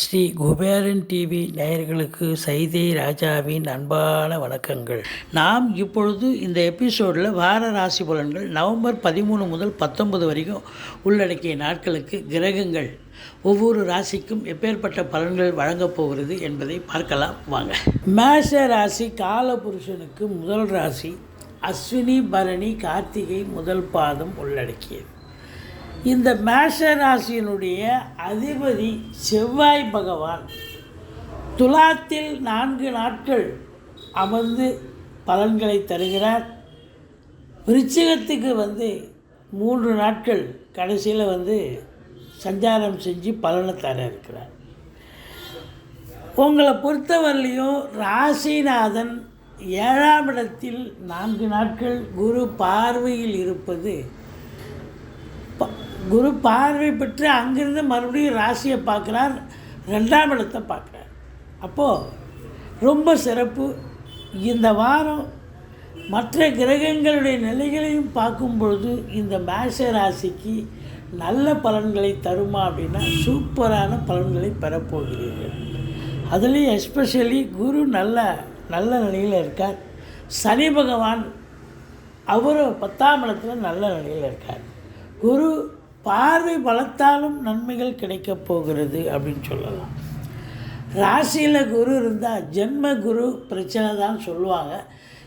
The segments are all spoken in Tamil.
ஸ்ரீ குபேரன் டிவி நேயர்களுக்கு சைதை ராஜாவின் அன்பான வணக்கங்கள். நாம் இப்பொழுது இந்த எபிசோடில் வார ராசி பலன்கள் நவம்பர் பதிமூணு முதல் பத்தொன்பது வரைக்கும் உள்ளடக்கிய நாட்களுக்கு கிரகங்கள் ஒவ்வொரு ராசிக்கும் எப்பேற்பட்ட பலன்கள் வழங்கப் போகிறது என்பதை பார்க்கலாம் வாங்க. மேஷ ராசி காலபுருஷனுக்கு முதல் ராசி அஸ்வினி பரணி கார்த்திகை முதல் பாதம் உள்ளடக்கியது. இந்த மேஷ ராசியினுடைய அதிபதி செவ்வாய் பகவான் துலாத்தில் நான்கு நாட்கள் அமர்ந்து பலன்களை தருகிறார். விருச்சிகத்துக்கு வந்து மூன்று நாட்கள் கடைசியில் வந்து சஞ்சாரம் செஞ்சு பலனை தர இருக்கிறார். உங்களை பொறுத்தவரையிலையும் ராசிநாதன் ஏழாம் இடத்தில் நான்கு நாட்கள் குரு பார்வையில் இருப்பது குரு பார்வை பெற்று அங்கிருந்து மறுபடியும் ராசியை பார்க்குறார் ரெண்டாம் இடத்தை பார்க்குறார். அப்போது ரொம்ப சிறப்பு. இந்த வாரம் மற்ற கிரகங்களுடைய நிலைகளையும் பார்க்கும் பொழுது இந்த மேஷ ராசிக்கு நல்ல பலன்களை தருமா அப்படின்னா சூப்பரான பலன்களை பெறப்போகிறீர்கள் அதுலேயும் எஸ்பெஷலி குரு நல்ல நல்ல நிலையில் இருக்கார். சனி பகவான் அவரும் பத்தாம் இடத்துல நல்ல நிலையில் இருக்கார். குரு பார்வை பலத்தாலும் நன்மைகள் கிடைக்கப் போகிறது அப்படின்னு சொல்லலாம். ராசியில் குரு இருந்தால் ஜென்ம குரு பிரச்சனை தான் சொல்லுவாங்க.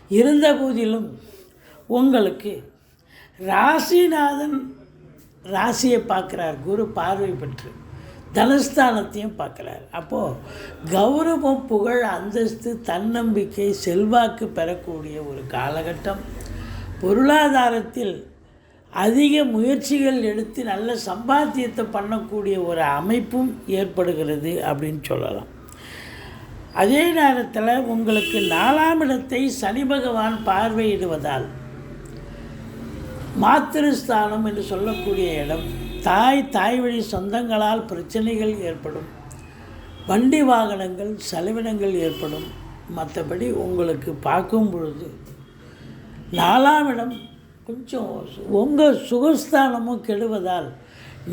இருந்த போதிலும் உங்களுக்கு ராசிநாதன் ராசியை பார்க்குறார். குரு பார்வை பெற்று தனஸ்தானத்தையும் பார்க்குறார். அப்போது கௌரவம் புகழ் அந்தஸ்து தன்னம்பிக்கை செல்வாக்கு பெறக்கூடிய ஒரு காலகட்டம். பொருளாதாரத்தில் அதிக முயற்சிகள் எடுத்து நல்ல சம்பாத்தியத்தை பண்ணக்கூடிய ஒரு அமைப்பும் ஏற்படுகிறது அப்படின்னு சொல்லலாம். அதே நேரத்தில் உங்களுக்கு நாலாம் இடத்தை சனி பகவான் பார்வையிடுவதால் மாத்திருஸ்தானம் என்று சொல்லக்கூடிய இடம் தாய் தாய் வழி சொந்தங்களால் பிரச்சனைகள் ஏற்படும். வண்டி வாகனங்கள் செலவினங்கள் ஏற்படும். மற்றபடி உங்களுக்கு பார்க்கும் பொழுது நாலாம் இடம் கொஞ்சம் உங்கள் சுகஸ்தானமும் கெடுவதால்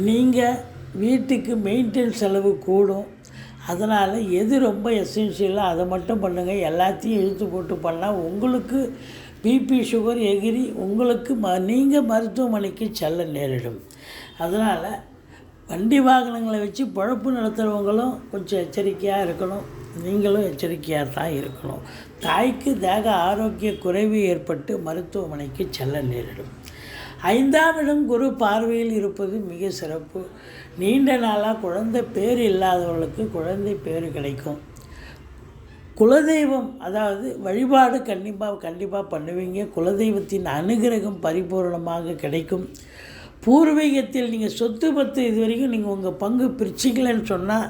நீங்கள் வீட்டுக்கு மெயின்டெனன்ஸ் செலவு கூடும். அதனால் எது ரொம்ப எசென்ஷியலோ அதை மட்டும் பண்ணுங்கள் எல்லாத்தையும் இழுத்து போட்டு பண்ணால் உங்களுக்கு பிபி சுகர் எகிரி உங்களுக்கு ம நீங்கள் மருத்துவமனைக்கு செல்ல நேரிடும். அதனால் வண்டி வாகனங்களை வச்சு பழப்பு நடத்துகிறவங்களும் கொஞ்சம் எச்சரிக்கையாக இருக்கணும். நீங்களும் எச்சரிக்கையாக தான் இருக்கணும். தாய்க்கு தேக ஆரோக்கிய குறைவு ஏற்பட்டு மருத்துவமனைக்கு செல்ல நேரிடும். ஐந்தாம் இடம் குரு பார்வையில் இருப்பது மிக சிறப்பு. நீண்ட நாளாக குழந்தை பேர் இல்லாதவர்களுக்கு குழந்தை பேர் கிடைக்கும். குலதெய்வம் அதாவது வழிபாடு கண்டிப்பாக கண்டிப்பாக பண்ணுவீங்க. குலதெய்வத்தின் அனுகிரகம் பரிபூரணமாக கிடைக்கும். பூர்வீகத்தில் நீங்கள் சொத்து பத்து இது வரைக்கும் நீங்கள் உங்கள் பங்கு பிரிச்சிக்கலன்னு சொன்னால்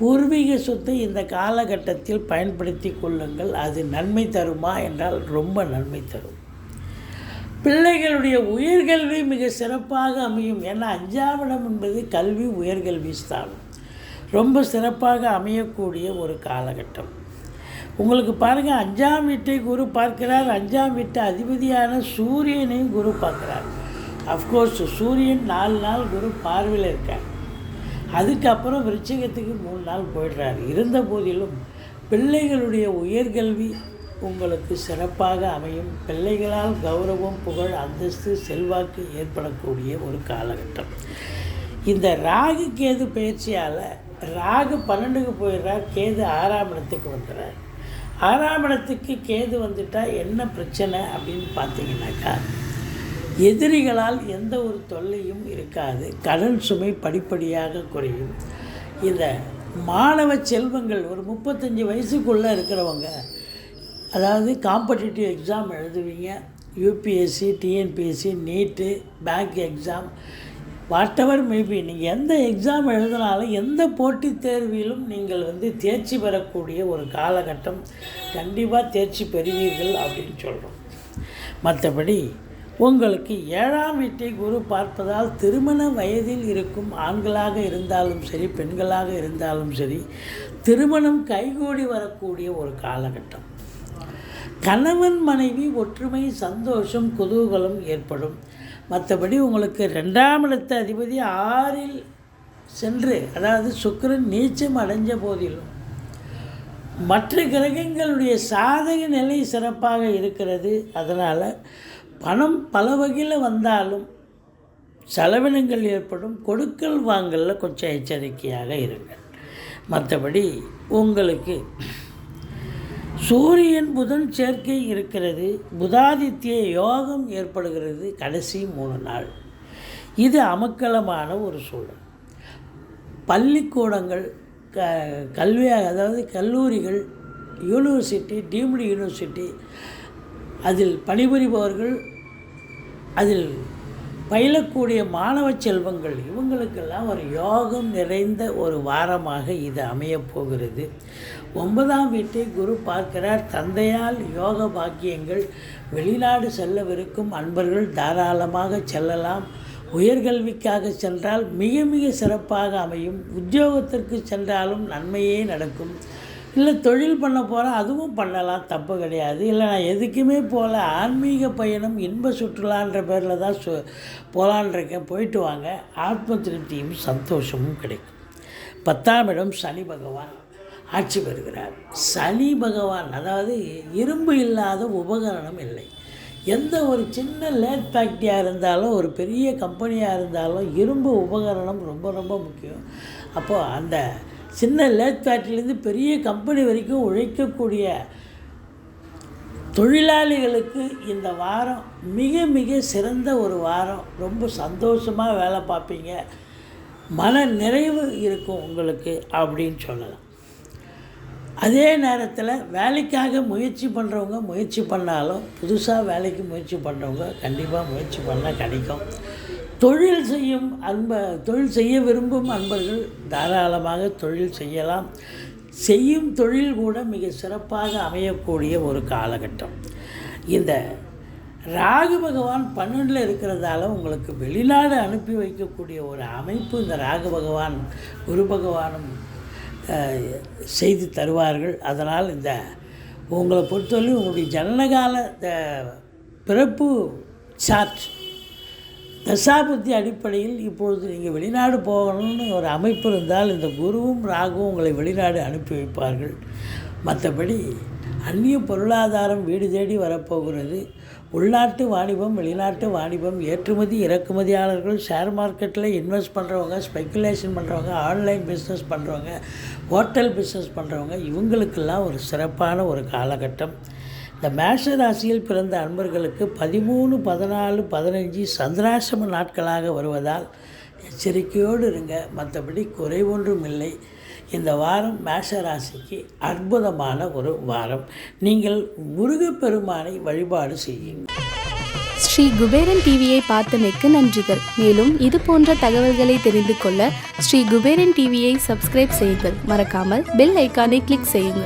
பூர்வீக சொத்தை இந்த காலகட்டத்தில் பயன்படுத்தி கொள்ளுங்கள். அது நன்மை தருமா என்றால் ரொம்ப நன்மை தரும். பிள்ளைகளுடைய உயர்கல்வி மிக சிறப்பாக அமையும். ஏன்னா அஞ்சாம் இடம் என்பது கல்வி உயர்கல்வி ஸ்தானம். ரொம்ப சிறப்பாக அமையக்கூடிய ஒரு காலகட்டம். உங்களுக்கு பாருங்கள் அஞ்சாம் வீட்டை குரு பார்க்கிறார். அஞ்சாம் வீட்டு அதிபதியான சூரியனையும் குரு பார்க்குறார். அஃப்கோர்ஸ் சூரியன் நாலு நாள் குரு பார்வையில் இருக்கார். அதுக்கப்புறம் விருச்சகத்துக்கு மூணு நாள் போயிடுறார். இருந்த போதிலும் பிள்ளைகளுடைய உயர்கல்வி உங்களுக்கு சிறப்பாக அமையும். பிள்ளைகளால் கௌரவம் புகழ் அந்தஸ்து செல்வாக்கு ஏற்படக்கூடிய ஒரு காலகட்டம். இந்த ராகு கேது பயிற்சியால் ராகு பன்னெண்டுக்கு போயிடுறார். கேது ஆறாம் இடத்துக்கு வந்துடுறார். ஆறாம் இடத்துக்கு கேது வந்துட்டால் என்ன பிரச்சனை அப்படின்னு பார்த்தீங்கன்னாக்கா எதிரிகளால் எந்த ஒரு தொல்லையும் இருக்காது. கடன் சுமை படிப்படியாக குறையும். இந்த மாணவ செல்வங்கள் ஒரு முப்பத்தஞ்சு வயசுக்குள்ளே இருக்கிறவங்க அதாவது காம்படிட்டிவ் எக்ஸாம் எழுதுவீங்க UPSC TNPSC NEET bank exam whatever maybe நீங்கள் எந்த எக்ஸாம் எழுதினாலும் எந்த போட்டித் தேர்விலும் நீங்கள் வந்து தேர்ச்சி பெறக்கூடிய ஒரு காலகட்டம். கண்டிப்பாக தேர்ச்சி பெறுவீர்கள் அப்படின்னு சொல்கிறோம் மற்றபடி உங்களுக்கு ஏழாம் வீட்டை குரு பார்ப்பதால் திருமண வயதில் இருக்கும் ஆண்களாக இருந்தாலும் சரி பெண்களாக இருந்தாலும் சரி திருமணம் கைகூடி வரக்கூடிய ஒரு காலகட்டம். கணவன் மனைவி ஒற்றுமை சந்தோஷம் குதூகலம் ஏற்படும். மற்றபடி உங்களுக்கு ரெண்டாம் இடத்த அதிபதி ஆறில் சென்று அதாவது சுக்கரன் நீச்சம் அடைஞ்ச போதிலும் மற்ற கிரகங்களுடைய சாதக நிலை சிறப்பாக இருக்கிறது. அதனால் பணம் பல வகையில் வந்தாலும் செலவினங்கள் ஏற்படும் கொடுக்கல் வாங்கலில் கொஞ்சம் எச்சரிக்கையாக இருங்கள். மற்றபடி உங்களுக்கு சூரியன் புதன் சேர்க்கை இருக்கிறது புதாதித்ய யோகம் ஏற்படுகிறது கடைசி மூணு நாள். இது அமக்கலமான ஒரு சூழல். பள்ளிக்கூடங்கள் க கல்வியாக அதாவது கல்லூரிகள் யூனிவர்சிட்டி டீம்டு யூனிவர்சிட்டி அதில் பணிபுரிபவர்கள் அதில் பயிலக்கூடிய மாணவ செல்வங்கள் இவங்களுக்கெல்லாம் ஒரு யோகம் நிறைந்த ஒரு வாரமாக இது அமையப் போகிறது. ஒன்பதாம் வீட்டை குரு பார்க்கிறார். தந்தையால் யோக பாக்கியங்கள் வெளிநாடு செல்லவிருக்கும் அன்பர்கள் தாராளமாக செல்லலாம். உயர்கல்விக்காக சென்றால் மிக மிக சிறப்பாக அமையும். உத்தியோகத்திற்கு சென்றாலும் நன்மையே நடக்கும். இல்லை தொழில் பண்ண போகிறேன் அதுவும் பண்ணலாம். தப்பு கிடையாது. இல்லை நான் எதுக்குமே போகல ஆன்மீக பயணம் இன்ப சுற்றுலான்ற பேரில் தான் சு போகலான்ருக்கேன் போயிட்டு வாங்க. ஆத்ம திருப்தியும் சந்தோஷமும் கிடைக்கும். பத்தாம் இடம் சனி பகவான். ஆட்சி பெறுகிறார். சனி பகவான் அதாவது இரும்பு இல்லாத உபகரணம் இல்லை. எந்த ஒரு சின்ன லேட் ஃபேக்ட்ரியாக இருந்தாலும் ஒரு பெரிய கம்பெனியாக இருந்தாலும் இரும்பு உபகரணம் ரொம்ப ரொம்ப முக்கியம். அப்போது அந்த சின்ன லேத் ஃபேக்ட்ரிலேருந்து பெரிய கம்பெனி வரைக்கும் உழைக்கக்கூடிய தொழிலாளிகளுக்கு இந்த வாரம் மிக மிக சிறந்த ஒரு வாரம். ரொம்ப சந்தோஷமாக வேலை பார்ப்பீங்க. மன நிறைவு இருக்கும் உங்களுக்கு அப்படின்னு சொல்லலாம். அதே நேரத்தில் வேலைக்காக முயற்சி பண்ணுறவங்க முயற்சி பண்ணாலும் புதுசாக வேலைக்கு முயற்சி பண்ணுறவங்க கண்டிப்பாக முயற்சி பண்ணால் கிடைக்கும். தொழில் செய்யும் அன்ப தொழில் செய்ய விரும்பும் அன்பர்கள் தாராளமாக தொழில் செய்யலாம். செய்யும் தொழில் கூட மிக சிறப்பாக அமையக்கூடிய ஒரு காலகட்டம். இந்த ராகு பகவான் பன்னெண்டில் இருக்கிறதால உங்களுக்கு வெளிநாடு அனுப்பி வைக்கக்கூடிய ஒரு அமைப்பு இந்த ராகு பகவான் குரு பகவானும் செய்து தருவார்கள். அதனால் இந்த உங்களை பொறுத்தவரையும் உங்களுடைய ஜனனகால அஹ், பிறப்பு சார்ட் தசாபுத்தி அடிப்படையில் இப்பொழுது நீங்கள் வெளிநாடு போகணும்னு ஒரு அமைப்பு இருந்தால் இந்த குருவும் ராகுவும் உங்களை வெளிநாடு அனுப்பி வைப்பார்கள். மற்றபடி அந்நிய பொருளாதாரம் வீடு தேடி வரப்போகிறது. உள்நாட்டு வாணிபம் வெளிநாட்டு வாணிபம் ஏற்றுமதி இறக்குமதியாளர்கள் ஷேர் மார்க்கெட்டில் இன்வெஸ்ட் பண்ணுறவங்க ஸ்பெக்குலேஷன் பண்ணுறவங்க ஆன்லைன் பிஸ்னஸ் பண்ணுறவங்க ஹோட்டல் பிஸ்னஸ் பண்ணுறவங்க இவங்களுக்கெல்லாம் ஒரு சிறப்பான ஒரு காலகட்டம். இந்த மேஷ ராசியில் பிறந்த அன்பர்களுக்கு பதிமூணு பதினாலு பதினஞ்சு சந்திராசிரம நாட்களாக வருவதால் எச்சரிக்கையோடு இருங்க. மற்றபடி குறை ஒன்றும் இல்லை. இந்த வாரம் மேஷ ராசிக்கு அற்புதமான ஒரு வாரம். நீங்கள் முருகப்பெருமானை வழிபாடு செய்யுங்கள் ஸ்ரீ குபேரன் டிவியை பார்த்தமைக்கு நன்றிகள். மேலும் இது போன்ற தகவல்களை தெரிந்து கொள்ள ஸ்ரீ குபேரன் டிவியை சப்ஸ்கிரைப் செய்யுங்கள். மறக்காமல் பெல் ஐக்கானை கிளிக் செய்யுங்கள்.